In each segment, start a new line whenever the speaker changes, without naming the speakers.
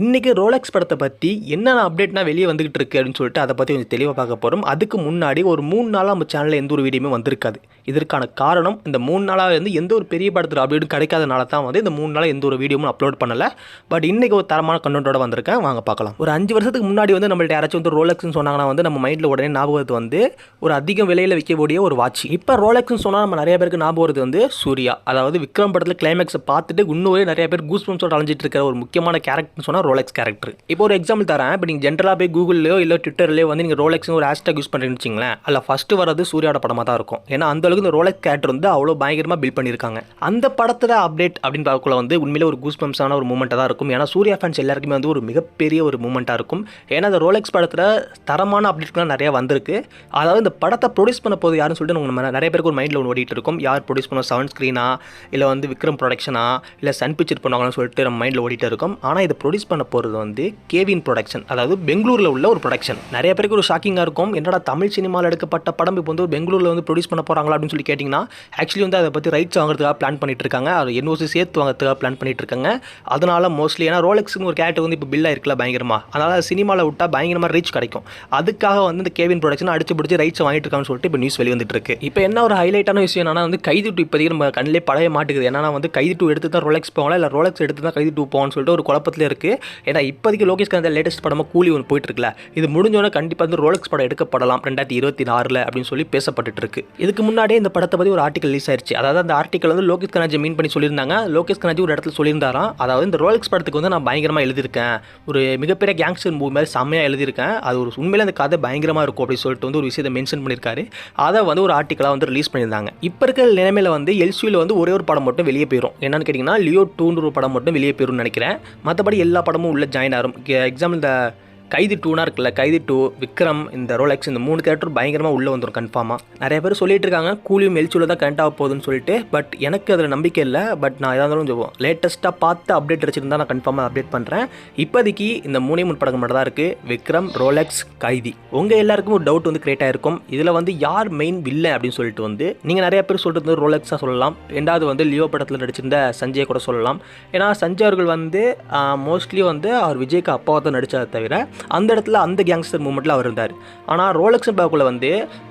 இன்றைக்கி ரோலெக்ஸ் படத்தை பற்றி என்னென்ன அப்டேட்னா வெளியே வந்துகிட்டு இருக்கு அப்படின்னு சொல்லிட்டு அதை பற்றி கொஞ்சம் தெளிவாக பார்க்க போகிறோம் அதுக்கு முன்னாடி ஒரு மூணு நாளாக நம்ம சேனலில் எந்த ஒரு வீடியோமே வந்திருக்காது. இதற்கான காரணம் இந்த மூணு நாளாக வந்து எந்த ஒரு பெரிய படத்தில் அப்டேட்டும் கிடைக்காதனால தான் வந்து இந்த மூணு நாளாக எந்த ஒரு வீடியோவும் அப்லோட் பண்ணலை. பட் இன்றைக்கி ஒரு தரமான கண்டென்ட்டோட வந்திருக்கேன். வாங்க பார்க்கலாம். ஒரு அஞ்சு வருஷத்துக்கு முன்னாடி வந்து நம்மள்ட்ட யாராச்சும் வந்து ரோலெக்ஸ்னு சொன்னாங்கன்னா வந்து நம்ம மைண்டில் உடனே ஞாபகத்து வந்து ஒரு அதிகம் விலையில் விற்கக்கூடிய ஒரு வாட்ச். இப்போ ரோலெக்ஸ்னு சொன்னால் நம்ம நிறைய பேருக்கு ஞாபகம் வருது வந்து சூர்யா. அதாவது விக்ரம் படத்தில் கிளைமேக்ஸை பார்த்துட்டு இன்னொரு நிறைய பேர் கூஸ் பம்ஸோட அலைஞ்சிட்டு இருக்கிற ஒரு முக்கியமான கேரக்டர்னு சொன்னால் ரோலெக்ஸ் கேரக்டர் இப்போ ஒரு எக்ஸாம்பிள் தரேன். இப்போ நீங்கள் ஜென்ரலாக போய் கூகுள்லையோ இல்லை ட்விட்டர்லேயோ வந்து நீங்கள் ரோலெக்ஸ்னு ஒரு ஹேஷ்டாக் யூஸ் பண்ணுறீங்கன்னு வச்சிங்களேன் அதில் ஃபஸ்ட்டு வரது சூர்யாவோட படமாக தான் இருக்கும். ஏன்னா அந்த அளவுக்கு இந்த ரோலெக்ஸ் கேரக்டர் வந்து அவ்வளோ பயங்கரமாக பில்ட் பண்ணியிருக்காங்க. அந்த படத்தில் அப்டேட் அப்படின்னு பார்க்கக்குள்ள வந்து உண்மையிலே ஒரு கூஸ் பம்ஸான ஒரு மூமெண்ட்டாக தான் இருக்கும். ஏன்னா சூர்யா ஃபேன்ஸ் எல்லாருக்குமே வந்து ஒரு மிகப்பெரிய ஒரு மூமெண்ட்டாக இருக்கும். ஏன்னா அந்த ரோலெக்ஸ் படத்தில் தரமான அப்டேட்லாம் நிறைய வந்திருக்கு. அதாவது இந்த படத்தை ப்ரொடியூஸ் பண்ண போது யாருன்னு சொல்லிட்டு நம்ம நிறைய பேருக்கு ஒரு மைண்டில் ஒன்று ஓடிட்டு இருக்கும். யார் ப்ரொடியூஸ் பண்ண செவன் ஸ்க்ரீனா இல்லை வந்து விக்ரம் ப்ரொடக்ஷனா இல்லை சன் பிக்சர் பண்ணுவாங்கன்னு சொல்லிட்டு நம்ம மைண்டில் ஓடிட்டு இருக்கும். ஆனால் இதை ப்ரொடியூஸ் பண்ண போகிறது வந்து கேவின் ப்ரொடக்ஷன் அதாவது பெங்களூரில் உள்ள ஒரு ப்ரொடக்ஷன் நிறைய பேருக்கு ஒரு ஷாக்கிங்காக இருக்கும். என்னடா தமிழ் சினிமாவில் எடுக்கப்பட்ட படம் இப்போ வந்து பெங்களூரில் வந்து ப்ரொடியூஸ் பண்ண போகிறாங்களா அப்படின்னு சொல்லி கேட்டிங்கன்னா ஆக்சுவலி வந்து அதை பற்றி ரைட்ஸ் வாங்குறதுக்காக பிளான் பண்ணிட்டு இருக்காங்க. அது என்ஓசி சேர்த்து வாங்குறதுக்காக பிளான் பண்ணிட்டு இருக்காங்க. அதனால மோஸ்ட்லி ஏன்னா ரோலெக்ஸ்னு ஒரு கேரக்டர் வந்து இப்போ பில்லாக இருக்குல்ல பயங்கரமாக அதனால் சினிமாவில் விட்டால் பயங்கரமாக ரீச் கிடைக்கும். அதுக்காக வந்து இந்த கேவின் ப்ரொடக்ஷன் அடிச்சு பிடிச்சி ரைட்ஸ் வாங்கிட்டு இருக்காங்கன்னு சொல்லிட்டு இப்போ நியூஸ் வெளிவந்துட்டு இருக்கு. இப்போ என்ன ஒரு ஹைலைட்டான விஷயம் என்னன்னா வந்து கைது டூ இப்போதைக்கு நம்ம கண்ணிலே பழைய மாட்டுக்குது ஏன்னா வந்து கைது டூ எடுத்து தான் ரோலெக்ஸ் போவாங்களா இல்லை ரோலெக்ஸ் எடுத்து தான் கைது டூ போவான்னு சொல்லிட்டு ஒரு குழப்பத்தில் இருக்குது ஏன்னா இப்போதைக்கு லோகேஷ் கந்த லேட்டஸ்ட் படமாக கூலி ஒன்று போயிட்டு இருக்குல்ல இது முடிஞ்சோடனே கண்டிப்பாக வந்து ரோலெக்ஸ் படம் எடுக்கப்படலாம் ரெண்டாயிரத்தி இருபத்தி ஆறில் அப்படின்னு சொல்லி பேசப்பட்டு இருக்கு இதுக்கு முன்னாடியே இந்த படத்தை பற்றி ஒரு ஆர்டிகல் ரிலீஸ் ஆயிடுச்சு அதாவது அந்த ஆர்டிகல் வந்து லோகேஷ் கனாஜி மீன் பண்ணி சொல்லியிருந்தாங்க. லோகேஷ் கனாஜி ஒரு இடத்துல சொல்லியிருந்தாராம். அதாவது இந்த ரோலெக்ஸ் படத்துக்கு வந்து நான் பயங்கரமாக எழுதியிருக்கேன். ஒரு மிகப்பெரிய கேங்ஸ்டர் மூவி மாதிரி செம்மையாக எழுதியிருக்கேன். அது ஒரு உண்மையிலே அந்த கதை பயங்கரமாக இருக்கும் அப்படின்னு சொல்லிட்டு வந்து ஒரு விஷயத்தை மென்ஷன் பண்ணியிருக்காரு. அதை வந்து ஒரு ஆர்டிக்கலாக வந்து ரிலீஸ் பண்ணியிருந்தாங்க. இப்போ இருக்கிற நிலைமையில் வந்து எல்சியில் வந்து ஒரே ஒரு படம் மட்டும் வெளியே போயிடும் என்னன்னு கேட்டிங்கன்னா லியோ டூன்ற ஒரு படம் மட்டும் வெளியே போயிடும்னு நினைக்கிறேன். மற்றபடி எல்லா படமும் உள்ள ஜாயின் ஆகும் எக்ஸாம்பிள் இந்த கைதி டூனா இருக்குல்ல கைதி டூ விக்ரம் இந்த ரோலெக்ஸ் இந்த மூணு கேரக்டர் பயங்கரமாக உள்ளே வந்துடும் கன்ஃபார்மாக நிறைய பேர் சொல்லிட்டு இருக்காங்க கூலியும் மெல்ச்சூல தான் கனெக்ட் ஆக போகுதுன்னு சொல்லிட்டு பட் எனக்கு அதில் நம்பிக்கை இல்லை பட் நான் எதாக இருந்தாலும் சொல்லுவோம் லேட்டஸ்ட்டாக பார்த்து அப்டேட் வச்சிருந்தா நான் கன்ஃபார்மாக அப்டேட் பண்ணுறேன் இப்போதைக்கு இந்த மூணே மூணு படங்கள் மட்டும் தான் இருக்குது விக்ரம் ரோலெக்ஸ் கைதி. உங்கள் எல்லாருக்கும் ஒரு டவுட் வந்து கிரியேட் ஆகிருக்கும் இதில் வந்து யார் மெயின் வில்லை அப்படின்னு சொல்லிட்டு வந்து நீங்கள் நிறைய பேர் சொல்கிறது வந்து ரோலெக்ஸாக சொல்லலாம். ரெண்டாவது வந்து லியோ படத்தில் நடிச்சிருந்த சஞ்சய் கூட சொல்லலாம். ஏன்னா சஞ்சய் அவர்கள் வந்து மோஸ்ட்லி வந்து அவர் விஜய்க்கு அப்பாவை தான் நடித்ததை தவிர அந்த இடத்துல அந்த கேங்ஸ்டர் மூமெண்ட்டில் அவர் இருந்தார். ஆனால் ரோலக்ஸ் பாக்குள்ள வந்து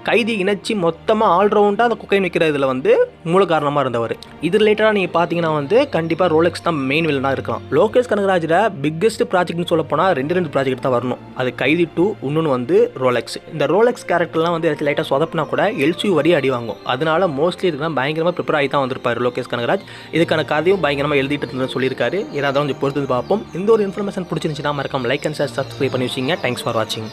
கைதி இணைச்சி மொத்தமாக ஆல்ரவுண்டாக அந்த குக்கைன் வைக்கிற இதில் வந்து மூல காரணமாக இருந்தவர். இது ரிலேட்டடாக நீங்கள் பார்த்தீங்கன்னா வந்து கண்டிப்பாக ரோலெக்ஸ் தான் மெயின் வில்லனாக இருக்கலாம். லோகேஷ் கனகராஜில் பிக்கஸ்ட் ப்ராஜெக்ட்னு சொல்ல போனால் ரெண்டு ரெண்டு ப்ராஜெக்ட் தான் வரணும். அது கைதி டூ இன்னொன்று வந்து ரோலெக்ஸ் இந்த ரோலெக்ஸ் கேரக்டர்லாம் வந்து லைட்டாக சொதப்பினா கூட எல்சியூ வரி அடி வாங்கும். அதனால மோஸ்ட்லி இதுக்கெல்லாம் பயங்கரமாக ப்ரிப்பேர் ஆகி தான் வந்திருப்பார் லோகேஷ் கனகராஜ். இதுக்கான கதையும் பயங்கரமாக எழுதிட்டு இருந்தது சொல்லியிருக்காரு. ஏதாவது கொஞ்சம் பொறுத்து பார்ப்போம். இந்த ஒரு இன்ஃபர்மேஷன் பிடிச்சிருந்துச்சுன்னா மறக்காம லைக் அண்ட் ஷேர் சப்ஸ்கிரைப் பண்ணி வச்சிங்க தேங்க்ஸ் ஃபார் வாட்சிங்